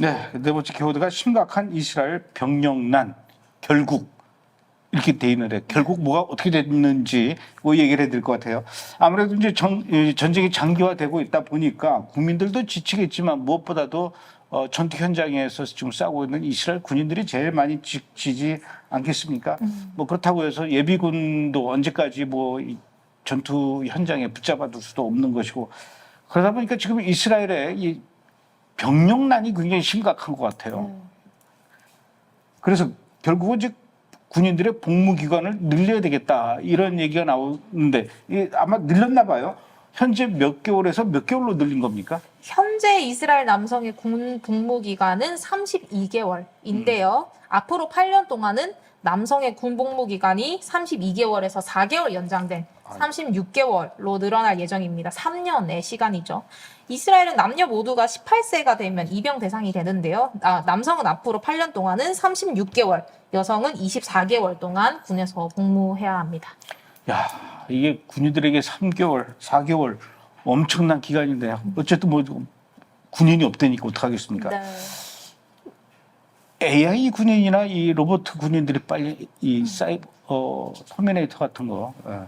네, 네 번째 키워드가 심각한 이스라엘 병력난 결국 이렇게 돼 있는데 결국 뭐가 어떻게 됐는지 뭐 얘기를 해드릴 것 같아요. 아무래도 이제 정, 이 전쟁이 장기화되고 있다 보니까 국민들도 지치겠지만 무엇보다도 어, 전투 현장에서 지금 싸우고 있는 이스라엘 군인들이 제일 많이 지치지 않겠습니까? 뭐 그렇다고 해서 예비군도 언제까지 뭐이 전투 현장에 붙잡아둘 수도 없는 것이고 그러다 보니까 지금 이스라엘의 이 병력난이 굉장히 심각한 것 같아요. 그래서 결국은 이제 군인들의 복무 기간을 늘려야 되겠다 이런 얘기가 나오는데 아마 늘렸나 봐요. 현재 몇 개월에서 몇 개월로 늘린 겁니까? 현재 이스라엘 남성의 군 복무 기간은 32개월인데요. 앞으로 8년 동안은 남성의 군 복무 기간이 32개월에서 4개월 연장된 36개월로 늘어날 예정입니다. 3년의 시간이죠. 이스라엘은 남녀 모두가 18세가 되면 입영 대상이 되는데요. 아, 남성은 앞으로 8년 동안은 36개월, 여성은 24개월 동안 군에서 복무해야 합니다. 야 이게 군인들에게 3개월, 4개월 엄청난 기간인데 어쨌든 뭐 군인이 없다니까 어떡하겠습니까? 네. AI 군인이나 이 로봇 군인들이 빨리 이 사이버 어, 터미네이터 같은 거 예.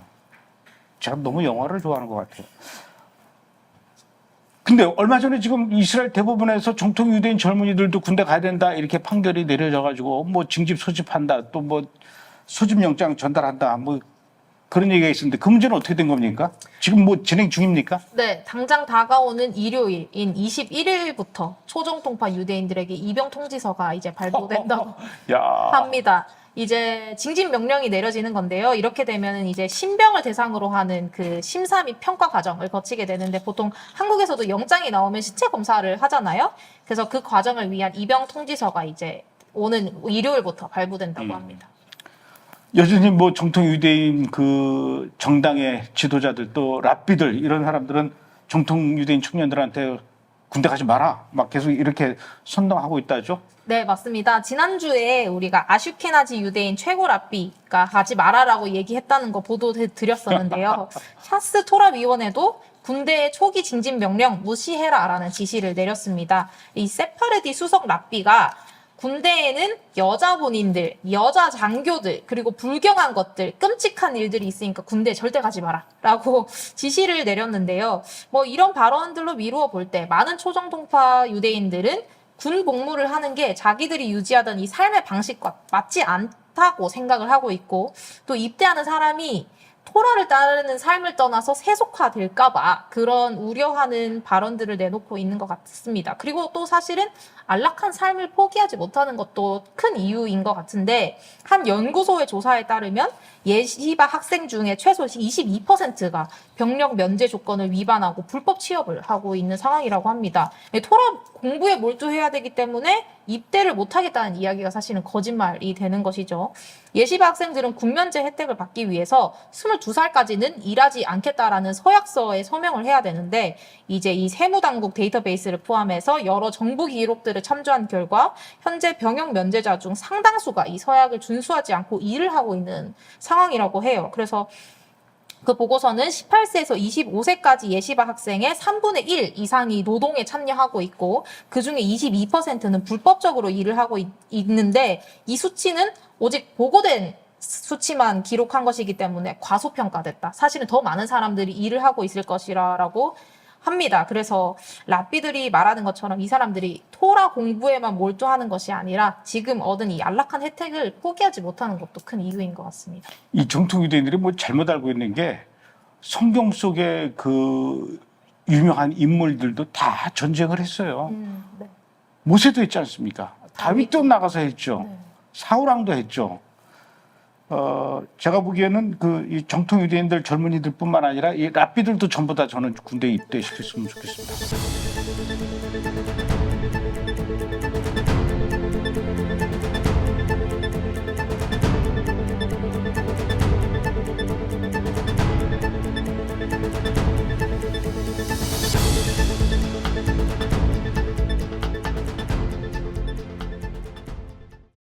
제가 너무 영화를 좋아하는 것 같아요. 근데 얼마 전에 지금 이스라엘 대부분에서 정통 유대인 젊은이들도 군대 가야 된다 이렇게 판결이 내려져 가지고 뭐 징집 소집한다 또 뭐 소집 영장 전달한다 뭐 그런 얘기가 있었는데 그 문제는 어떻게 된 겁니까? 지금 뭐 진행 중입니까? 네, 당장 다가오는 일요일인 21일부터 초中통파 유대인들에게 입영 통지서가 이제 발부된다고 야 합니다. 이제 징집 명령이 내려지는 건데요. 이렇게 되면은 이제 신병을 대상으로 하는 그 심사 및 평가 과정을 거치게 되는데 보통 한국에서도 영장이 나오면 시체 검사를 하잖아요. 그래서 그 과정을 위한 입영 통지서가 이제 오는 일요일부터 발부된다고 음. 합니다. 여전히 뭐 정통 유대인 그 정당의 지도자들 또 랍비들 이런 사람들은 정통 유대인 청년들한테 군대 가지 마라 막 계속 이렇게 선동하고 있다죠. 네, 맞습니다. 지난주에 우리가 아슈케나지 유대인 최고 랍비가 하지 마라라고 얘기했다는 거 보도 드렸었는데요. 샤스 토라위원회도 군대의 초기 징집 명령 무시해라라는 지시를 내렸습니다. 이 세파르디 수석 랍비가 군대에는 여자 본인들, 여자 장교들, 그리고 불경한 것들, 끔찍한 일들이 있으니까 군대에 절대 가지 마라. 라고 지시를 내렸는데요. 뭐 이런 발언들로 미루어 볼 때 많은 초정통파 유대인들은 군 복무를 하는 게 자기들이 유지하던 이 삶의 방식과 맞지 않다고 생각을 하고 있고 또 입대하는 사람이 토라를 따르는 삶을 떠나서 세속화될까봐 그런 우려하는 발언들을 내놓고 있는 것 같습니다. 그리고 또 사실은 안락한 삶을 포기하지 못하는 것도 큰 이유인 것 같은데 한 연구소의 조사에 따르면 예시바 학생 중에 최소 22%가 병력 면제 조건을 위반하고 불법 취업을 하고 있는 상황이라고 합니다. 예, 토라 공부에 몰두해야 되기 때문에 입대를 못하겠다는 이야기가 사실은 거짓말이 되는 것이죠. 예시바 학생들은 군면제 혜택을 받기 위해서 22살까지는 일하지 않겠다라는 서약서에 서명을 해야 되는데 이제 이 세무당국 데이터베이스를 포함해서 여러 정부 기록들을 참조한 결과 현재 병역 면제자 중 상당수가 이 서약을 준수하지 않고 일을 하고 있는 상황이라고 해요. 그래서 그 보고서는 18세에서 25세까지 예시바 학생의 3분의 1 이상이 노동에 참여하고 있고 그 중에 22%는 불법적으로 일을 하고 있, 있는데 이 수치는 오직 보고된 수치만 기록한 것이기 때문에 과소평가됐다. 사실은 더 많은 사람들이 일을 하고 있을 것이라고 합니다. 그래서 랍비들이 말하는 것처럼 이 사람들이 토라 공부에만 몰두하는 것이 아니라 지금 얻은 이 안락한 혜택을 포기하지 못하는 것도 큰 이유인 것 같습니다. 이 정통 유대인들이 뭐 잘못 알고 있는 게 성경 속에 그 유명한 인물들도 다 전쟁을 했어요. 음, 네. 모세도 했지 않습니까? 다윗도 나가서 했죠. 네. 사우랑도 했죠. 어, 제가 보기에는 그 이 정통 유대인들 젊은이들뿐만 아니라 이 랍비들도 전부 다 저는 군대 에 입대시켰으면 좋겠습니다.